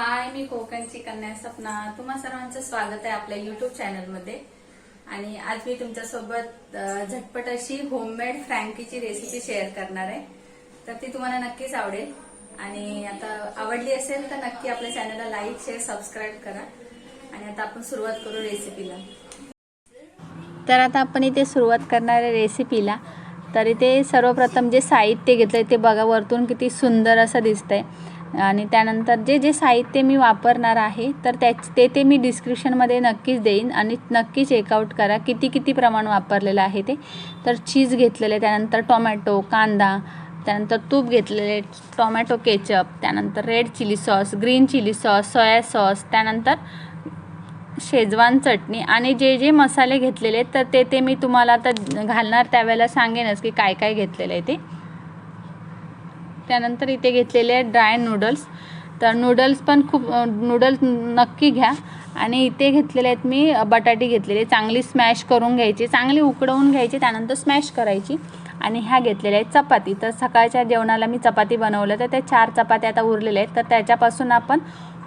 हाय मी कोकणची कन्या सपना. तुम्हा सर्वांचं स्वागत आहे आपल्या युट्यूब चॅनलमध्ये आणि आज मी तुमच्यासोबत झटपट अशी होममेड फ्रँकीची रेसिपी शेअर करणार आहे. तर ती तुम्हाला नक्कीच आवडेल. आणि आता आवडली असेल तर नक्की आपल्या चॅनलला लाईक शेअर सबस्क्राईब करा. आणि आता आपण सुरुवात करू रेसिपीला तर आता आपण इथे सुरुवात करणार आहे रेसिपीला तर इथे सर्वप्रथम जे साहित्य घेतलं ते बघा वरतून किती सुंदर असं दिसतंय. आणि त्यानंतर जे जे साहित्य मी वापरणार आहे तर त्याच ते ते मी डिस्क्रिप्शनमध्ये नक्कीच देईन आणि नक्की चेकआउट करा. किती किती प्रमाण वापरलेलं आहे ते. तर चीज घेतलेले त्यानंतर टोमॅटो कांदा त्यानंतर तूप घेतलेले टोमॅटो केचप त्यानंतर red chilli sauce green chilli sauce soya sauce त्यानंतर शेजवान चटणी आणि जे जे मसाले घेतलेले आहेत तर ते ते मी तुम्हाला आता घालणार त्यावेळेला सांगेनच की काय काय घेतलेलं आहे ते. त्यानंतर इथे घेतलेले आहेत ड्राय नूडल्स तर नूडल्स पण खूप नूडल्स नक्की घ्या. आणि इथे घेतलेले आहेत मी बटाटे घेतलेले. चांगली स्मॅश करून घ्यायची चांगली उकडवून घ्यायची त्यानंतर स्मॅश करायची. आणि ह्या घेतलेल्या आहेत चपाती. तर सकाळच्या जेवणाला मी चपाती बनवलं तर त्या चार चपात्या आता उरलेल्या आहेत. तर त्याच्यापासून आपण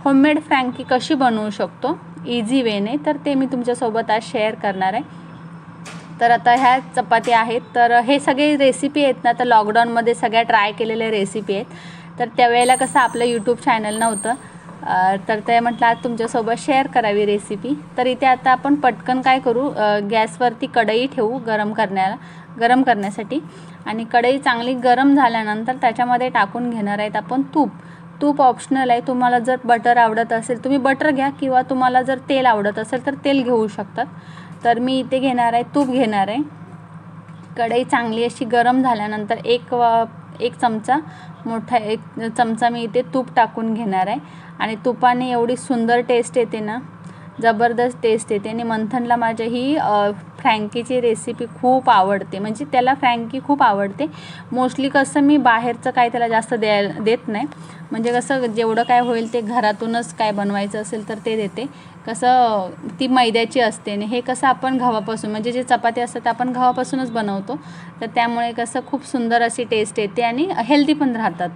होममेड फ्रँकी कशी बनवू शकतो? इझी वेने तर ते मी तुमच्यासोबत आज शेअर करणार आहे. तर आता ह्या चपात्या आहेत. तर हे सगळे रेसिपी आहेत ना तर लॉकडाऊनमध्ये सगळ्या ट्राय केलेल्या रेसिपी आहेत. तर त्यावेळेला कसं आपलं यूट्यूब चॅनल नव्हतं. तर ते म्हटलं आज तुमच्यासोबत शेअर करावी रेसिपी तर इथे आता आपण पटकन काय करू? गॅसवरती कढई ठेवू गरम करण्याला गरम करण्यासाठी. आणि कढई चांगली गरम झाल्यानंतर त्याच्यामध्ये टाकून घेणार आहेत आपण तूप. तूप ऑप्शनल आहे. तुम्हाला जर बटर आवडत असेल तुम्ही बटर घ्या किंवा तुम्हाला जर तेल आवडत असेल तर तेल घेऊ शकतात. तर मी इथे घेणार आहे तूप घेणार आहे. कढई चांगली अशी गरम झाल्यानंतर एक एक चमचा मोठा एक चमचा मी इथे तूप टाकून घेणार आहे. आणि तुपाने एवढी सुंदर टेस्ट येते ना जबरदस्त टेस्ट येते. आणि मंथनला माझ्या ही फ्रँकीची रेसिपी खूप आवडते. म्हणजे त्याला फ्रँकी खूप आवडते. मोस्टली कसं मी बाहेरचं काय त्याला जास्त द्याय देत नाही. म्हणजे कसं जेवढं काय होईल ते घरातूनच काय बनवायचं असेल तर ते देते. कसं ती मैद्याची असते. आणि हे कसं आपण गव्हापासून म्हणजे जे चपाती असतात ते आपण गव्हापासूनच बनवतो. तर त्यामुळे कसं खूप सुंदर अशी टेस्ट येते आणि हेल्दी पण राहतात.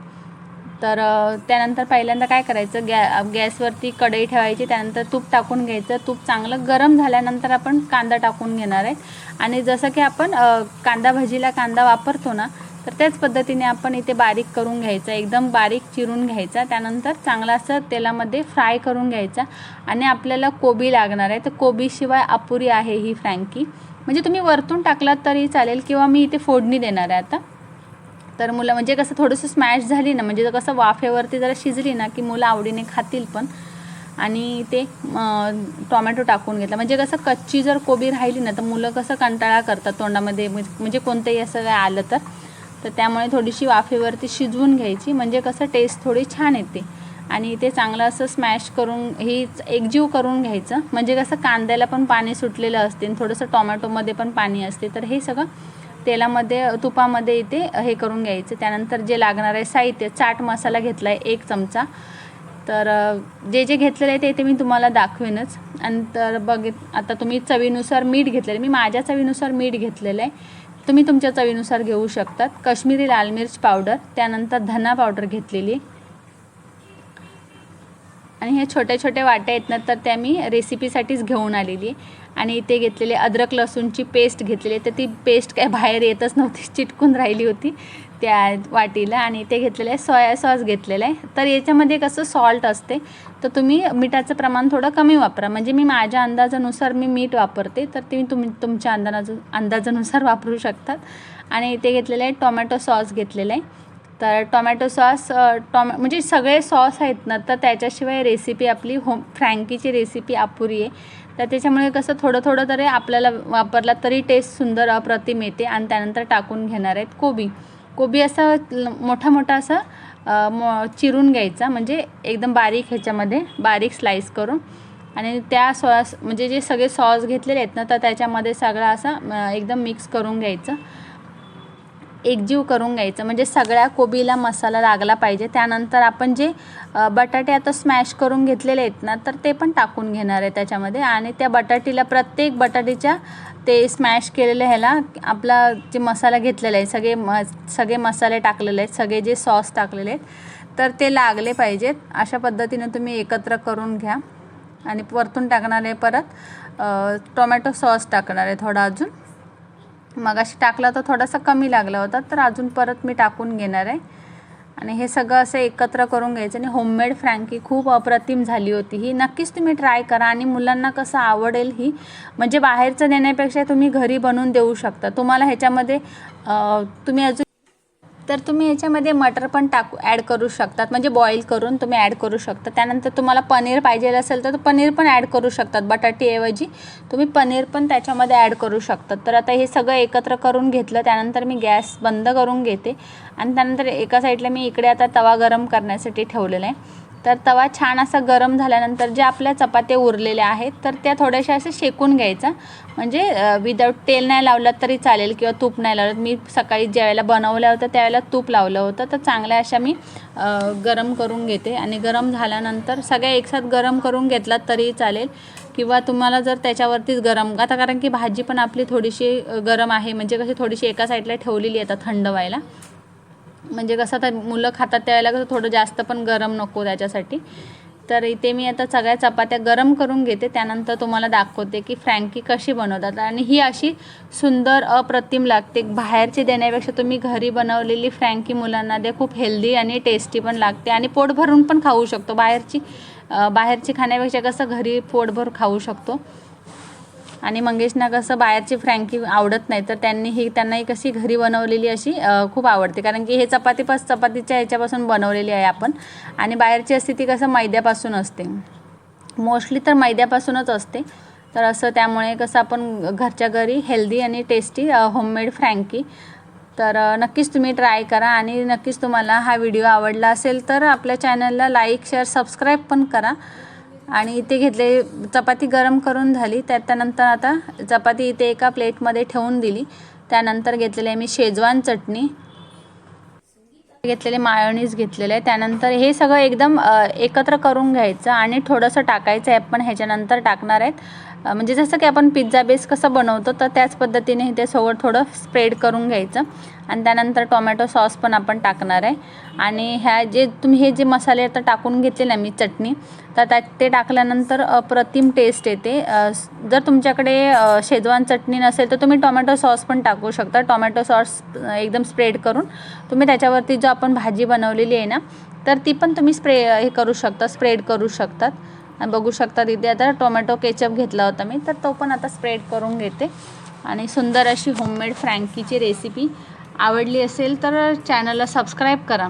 तर त्यानंतर पहिल्यांदा काय करायचं गॅ गॅसवरती कढई ठेवायची त्यानंतर तूप टाकून घ्यायचं. तूप चांगलं गरम झाल्यानंतर आपण कांदा टाकून घेणार आहे. आणि जसं की आपण कांदा भजीला कांदा वापरतो ना तर त्याच पद्धतीने आपण इथे बारीक करून घ्यायचा एकदम बारीक चिरून घ्यायचा. त्यानंतर चांगला असं तेलामध्ये फ्राय करून घ्यायचा. आणि आपल्याला कोबी लागणार आहे. तर कोबीशिवाय अपुरी आहे ही फ्रँकी. म्हणजे तुम्ही वरतून टाकलात तरी चालेल किंवा मी इथे फोडणी देणार आहे आता. तर मुलं म्हणजे कसं थोडंसं स्मॅश झाली ना म्हणजे कसं वाफेवरती जरा शिजली ना की मुलं आवडीने खातील पण. आणि ते टोमॅटो टाकून घेतला. म्हणजे कसं कच्ची जर कोबी राहिली ना तर मुलं कसं कंटाळा करतात तोंडामध्ये म्हणजे कोणतंही असं काय आलं तर. तर त्यामुळे थोडीशी वाफेवरती शिजवून घ्यायची. म्हणजे कसं टेस्ट थोडी छान येते. आणि ते चांगलं असं स्मॅश करून हे एकजीव करून घ्यायचं. म्हणजे कसं कांद्याला पण पाणी सुटलेलं असते आणि थोडंसं टोमॅटोमध्ये पण पाणी असते. तर हे सगळं तेलामध्ये तुपामध्ये इथे हे करून घ्यायचं. त्यानंतर जे लागणार आहे साहित्य चाट मसाला घेतला आहे एक चमचा. तर जे जे घेतलेलं आहे ते ते मी तुम्हाला दाखवेनच. आणि तर बघित आता तुम्ही चवीनुसार मीठ घेतलेलं मी माझ्या चवीनुसार मीठ घेतलेलं आहे. तुम्ही तुमच्या चवीनुसार घेऊ शकतात. कश्मीरी लाल मिर्च पावडर त्यानंतर धना पावडर घेतलेली आणि ह्या छोट्या छोट्या वाट्या आहेत ना तर त्या मी रेसिपीसाठीच घेऊन आलेली. आणि इथे घेतलेले अद्रक लसूणची पेस्ट घेतलेली. तर ती पेस्ट काय बाहेर येतच नव्हती चिटकून राहिली होती त्या वाटीला. आणि इथे घेतलेलं आहे सोया सॉस घेतलेला आहे. तर याच्यामध्ये कसं सॉल्ट असते तर तुम्ही मिठाचं प्रमाण थोडं कमी वापरा. म्हणजे मी माझ्या अंदाजानुसार मी मीठ वापरते तर तुम्ही तुम तुमच्या अंदाजा अंदाजानुसार वापरू शकतात. आणि इथे घेतलेलं आहे टोमॅटो सॉस घेतलेलं आहे. तर टोमॅटो सॉस टॉम टॉमॅ म्हणजे सगळे सॉस आहेत ना तर त्याच्याशिवाय रेसिपी आपली होम फ्रँकीची रेसिपी अपुरी आहे. तर त्याच्यामुळे कसं थोडं थोडं तरी आपल्याला वापरला तरी टेस्ट सुंदर अप्रतिम येते आणि त्यानंतर टाकून घेणार आहेत कोबी. कोबी असं मोठा मोठा असा चिरून घ्यायचा म्हणजे एकदम बारीक ह्याच्यामध्ये बारीक स्लाईस करून. आणि त्या सॉस म्हणजे जे सगळे सॉस घेतलेले आहेत ना तर त्याच्यामध्ये सगळं असं एकदम मिक्स करून घ्यायचं. एकजीव करून घ्यायचं. म्हणजे सगळ्या कोबीला मसाला लागला पाहिजे. त्यानंतर आपण जे बटाटे आता स्मॅश करून घेतलेले आहेत ना तर ते पण टाकून घेणार आहे त्याच्यामध्ये. आणि त्या बटाटीला प्रत्येक बटाटीच्या ते स्मॅश केलेलं ह्याला आपला जे मसाला घेतलेला आहे सगळे म सगळे मसाले टाकलेले आहेत सगळे जे सॉस टाकलेले आहेत तर ते लागले पाहिजेत. अशा पद्धतीने तुम्ही एकत्र करून घ्या. आणि वरतून टाकणार आहे परत टोमॅटो सॉस टाकणार आहे थोडा अजून. मग अशी टाकला तर थोडासा कमी लागला होता तर अजून परत मी टाकून घेणार आहे. आणि हे सगळं असं एकत्र करून घ्यायचं आणि होममेड फ्रँकी खूप अप्रतिम झाली होती ही. नक्कीच तुम्ही ट्राय करा आणि मुलांना कसं आवडेल ही. म्हणजे बाहेरचं देण्यापेक्षा तुम्ही घरी बनवून देऊ शकता. तुम्हाला ह्याच्यामध्ये तुम्ही अजून तर तुम्ही याच्यामध्ये मटर पण टाकू ॲड करू शकतात. म्हणजे बॉईल करून तुम्ही ॲड करू शकता. त्यानंतर तुम्हाला पनीर पाहिजे असेल तर पनीर पण ॲड करू शकतात. बटाटीऐवजी तुम्ही पनीर पण त्याच्यामध्ये ॲड करू शकतात. तर आता हे सगळं एकत्र करून घेतलं त्यानंतर मी गॅस बंद करून घेते. आणि त्यानंतर एका साईडला मी इकडे आता तवा गरम करण्यासाठी ठेवलेला आहे. तर तवा छान असा गरम झाल्यानंतर ज्या आपल्या चपात्या उरलेल्या आहेत तर त्या थोड्याशा असं शेकून घ्यायचा. म्हणजे विदाऊट तेल नाही लावलं तरी चालेल किंवा तूप नाही लावलं. मी सकाळी ज्यावेळेला बनवलं होतं त्यावेळेला तूप लावलं होतं. तर चांगल्या अशा मी गरम करून घेते. आणि गरम झाल्यानंतर सगळ्या एकसाथ गरम करून घेतलात तरी चालेल. किंवा तुम्हाला जर त्याच्यावरतीच गरम आता कारण की भाजी पण आपली थोडीशी गरम आहे. म्हणजे कशी थोडीशी एका साईडला ठेवलेली आहे आता थंड व्हायला. म्हणजे कसं आता मुलं खातात त्यावेळेला कसं थोडं जास्त पण गरम नको त्याच्यासाठी. तर इथे मी आता सगळ्या चपात्या गरम करून घेते. त्यानंतर तुम्हाला दाखवते की फ्रँकी कशी बनवतात. आणि ही अशी सुंदर अप्रतिम लागते. बाहेरची देण्यापेक्षा तुम्ही घरी बनवलेली फ्रँकी मुलांना दे खूप हेल्दी आणि टेस्टी पण लागते. आणि पोट भरून पण खाऊ शकतो. बाहेरची बाहेरची खाण्यापेक्षा कसं घरी पोटभर खाऊ शकतो. आणि मंगेशना कसं बाहेरची फ्रँकी आवडत नाही तर त्यांनी ही त्यांना ही कशी घरी बनवलेली अशी खूप आवडते. कारण की हे चपाती पास चपातीच्या ह्याच्यापासून बनवलेली आहे आपण. आणि बाहेरची असते ती कसं मैद्यापासून असते. मोस्टली तर मैद्यापासूनच असते. तर असं त्यामुळे कसं आपण घरच्या घरी हेल्दी आणि टेस्टी होममेड फ्रँकी. तर नक्कीच तुम्ही ट्राय करा आणि नक्कीच तुम्हाला हा व्हिडिओ आवडला असेल तर आपल्या चॅनलला लाईक शेअर सबस्क्राईब पण करा. आणि इथे घेतले चपाती गरम करून झाली. त्यानंतर आता चपाती इथे एका प्लेटमध्ये ठेवून दिली. त्यानंतर घेतलेली आहे मी शेजवान चटणी. घेतलेले मायोनीज घेतलेले आहे. त्यानंतर हे सगळं एकदम एकत्र करून घ्यायचं आणि थोडंसं टाकायचं आहे. पण ह्याच्यानंतर टाकणार आहेत. म्हणजे जसं की आपण पिझ्झा बेस कसं बनवतो तर त्याच पद्धतीने ते सवड थोडं स्प्रेड करून घ्यायचं. आणि त्यानंतर टोमॅटो सॉस पण आपण टाकणार आहे. आणि ह्या जे तुम्ही हे जे मसाले आता टाकून घेतलेले मी चटणी तर त्या ते टाकल्यानंतर अप्रतिम टेस्ट येते. जर तुमच्याकडे शेजवान चटणी नसेल तर तुम्ही टोमॅटो सॉस पण टाकू शकता. टोमॅटो सॉस एकदम स्प्रेड करून तुम्ही त्याच्यावरती जो आपण भाजी बनवलेली आहे ना तर ती पण तुम्ही स्प्रे हे करू शकता स्प्रेड करू शकतात. बघू शकता तिथे आता टोमॅटो केचप घेतला होता मी तर तो पण आता स्प्रेड करून घेते. आणि सुंदर अशी होममेड फ्रँकीची रेसिपी आवडली असेल तर चॅनलला सबस्क्राईब करा.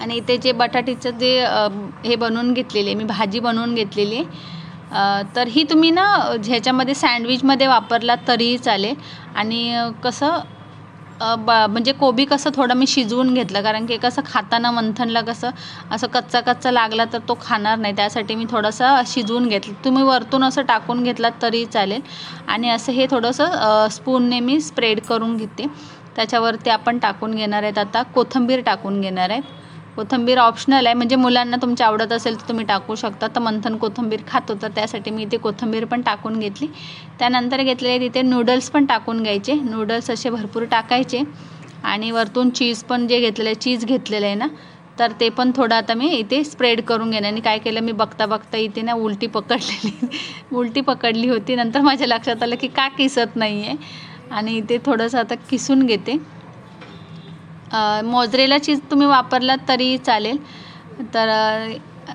आणि इथे जे बटाटीचं जे हे बनवून घेतलेली आहे मी भाजी बनवून घेतलेली आहे. तर ही तुम्ही ना ह्याच्यामध्ये सँडविचमध्ये वापरलात तरीही चालेल. आणि कसं ब म्हणजे कोबी कसं थोडं मी शिजवून घेतलं कारण की कसं खाताना मंथनला कसं असं कच्चा कच्चा लागला तर तो खाणार नाही. त्यासाठी मी थोडंसं शिजवून घेतलं. तुम्ही वरतून असं टाकून घेतलात तरी चालेल. आणि असं हे थोडंसं स्पूनने मी स्प्रेड करून घेते. त्याच्यावरती आपण टाकून घेणार आहेत आता कोथिंबीर टाकून घेणार आहेत कोथिंबीर ऑप्शनल आहे. म्हणजे मुलांना तुमच्या आवडत असेल तर तुम्ही टाकू शकता. तर मंथन कोथिंबीर खातो तर त्यासाठी मी इथे कोथिंबीर पण टाकून घेतली. त्यानंतर घेतलेले तिथे नूडल्स पण टाकून घ्यायचे. नूडल्स असे भरपूर टाकायचे. आणि वरतून चीज पण जे घेतलेलं आहे चीज घेतलेलं आहे ना तर ते पण थोडं आता मी इथे स्प्रेड करून घेणार. आणि काय केलं मी बघता बघता इथे ना उलटी पकडलेली. उलटी पकडली होती. नंतर माझ्या लक्षात आलं की का किसत नाही आहे आणि इथे थोडंसं आता किसून घेते. मोजरेला चीज तुम्ही वापरलात तरी चालेल. तर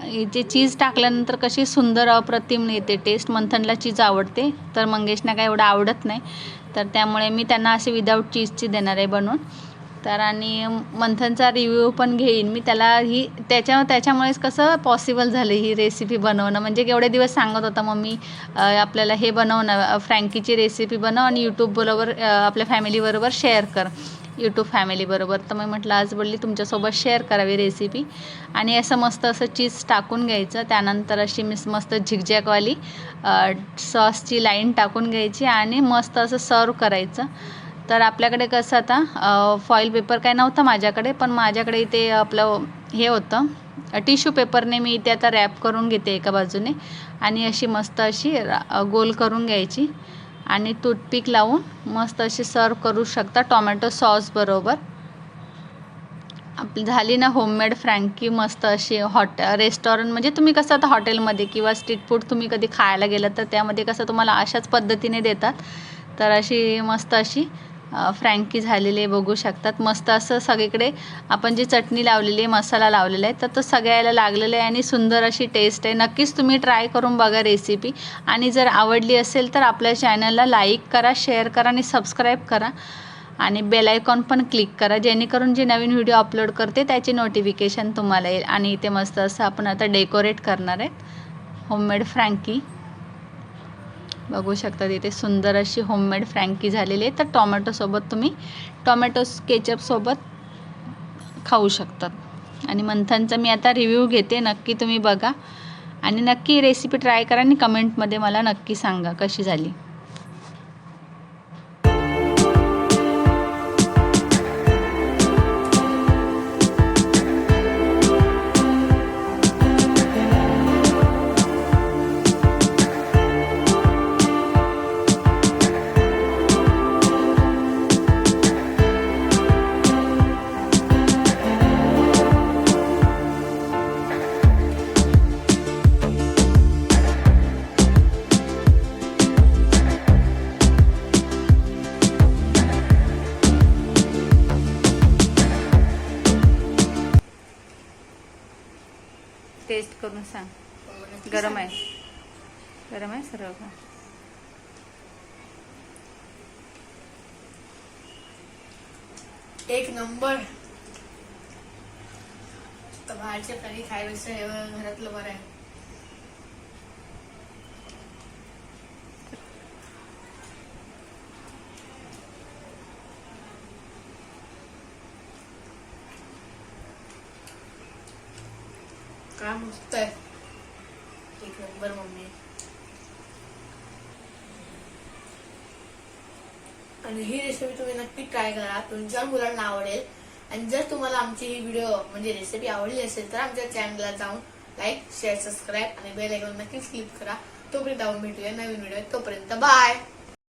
जे इथे चीज टाकल्यानंतर कशी सुंदर अप्रतिम येते टेस्ट मंथनला चीज आवडते. तर मंगेशना काय एवढं आवडत नाही. तर त्यामुळे मी त्यांना असे विदाऊट चीजची देणार आहे बनवून. तर आणि मंथनचा रिव्ह्यू पण घेईन. मी त्याला ही त्याच्या त्याच्यामुळेच कसं पॉसिबल झालं ही रेसिपी बनवणं. म्हणजे एवढे दिवस सांगत होता मम्मी मी आपल्याला हे बनवणं फ्रँकीची रेसिपी बनव आणि यूट्यूबबरोबर आपल्या फॅमिलीबरोबर शेअर कर. यूट्यूब फॅमिलीबरोबर तर मी म्हटलं आज बोलली तुमच्यासोबत शेअर करावी रेसिपी आणि असं मस्त असं चीज टाकून घ्यायचं. त्यानंतर अशी मिस मस्त झिकझॅकवाली सॉसची लाईन टाकून घ्यायची आणि मस्त असं सर्व करायचं. तर आपल्याकडे कसं आता फॉईल पेपर काय नव्हतं माझ्याकडे पण माझ्याकडे इथे आपलं हे होतं. टिश्यू पेपरने मी इथे आता रॅप करून घेते एका बाजूने. आणि अशी मस्त अशी गोल करून घ्यायची. आणि टूथपिक लावून मस्त अशी सर्व करू शकता. टोमॅटो सॉस बरोबर. आप- झाली ना होममेड फ्रँकी मस्त अशी हॉट रेस्टॉरंट म्हणजे तुम्ही कसं आता हॉटेलमध्ये किंवा स्ट्रीट फूड तुम्ही कधी खायला गेलं तर त्यामध्ये कसं तुम्हाला अशाच पद्धतीने देतात. तर अशी मस्त अशी फ्रँकी झालेली आहे बघू शकतात. मस्त असं सगळीकडे आपण जी चटणी लावलेली आहे मसाला लावलेला आहे तर तो सगळ्याला लागलेला आहे आणि सुंदर अशी टेस्ट आहे. नक्कीच तुम्ही ट्राय करून बघा रेसिपी आणि जर आवडली असेल तर आपल्या चॅनलला लाईक करा शेअर करा आणि सबस्क्राईब करा. आणि बेल आयकॉन पण क्लिक करा. जेणेकरून जे नवीन व्हिडिओ अपलोड करते त्याची नोटिफिकेशन तुम्हाला येईल. आणि इथे मस्त असं आपण आता डेकोरेट करणार आहेत होममेड फ्रँकी बघू शकता तिथे सुंदर अशी होममेड फ्रँकी झालेली आहे. तर टॉमॅटोसोबत तुम्ही टॉमॅटो केचपसोबत खाऊ शकतात आणि मंथनचा मी आता रिव्ह्यू घेते नक्की तुम्ही बघा. आणि नक्की रेसिपी ट्राय करा आणि कमेंटमध्ये मला नक्की सांगा कशी झाली. करून सांग गरम आहे. गरम आहे सर्व का? एक नंबर. तर बाहेरच्या प्राणी खायपेक्षा घरातलं बरं आहे. काय मस्त आहे एक नंबर मम्मी. आणि ही रेसिपी तुम्ही नक्की ट्राय करा. तुमच्या मुलांना आवडेल आणि जर तुम्हाला आमची ही व्हिडिओ म्हणजे रेसिपी आवडली असेल तर आमच्या चॅनलला जाऊन लाईक शेअर सबस्क्राईब आणि बेल आयकॉन नक्कीच क्लिक करा. तोपर्यंत आपण भेटूया नवीन व्हिडिओ तोपर्यंत बाय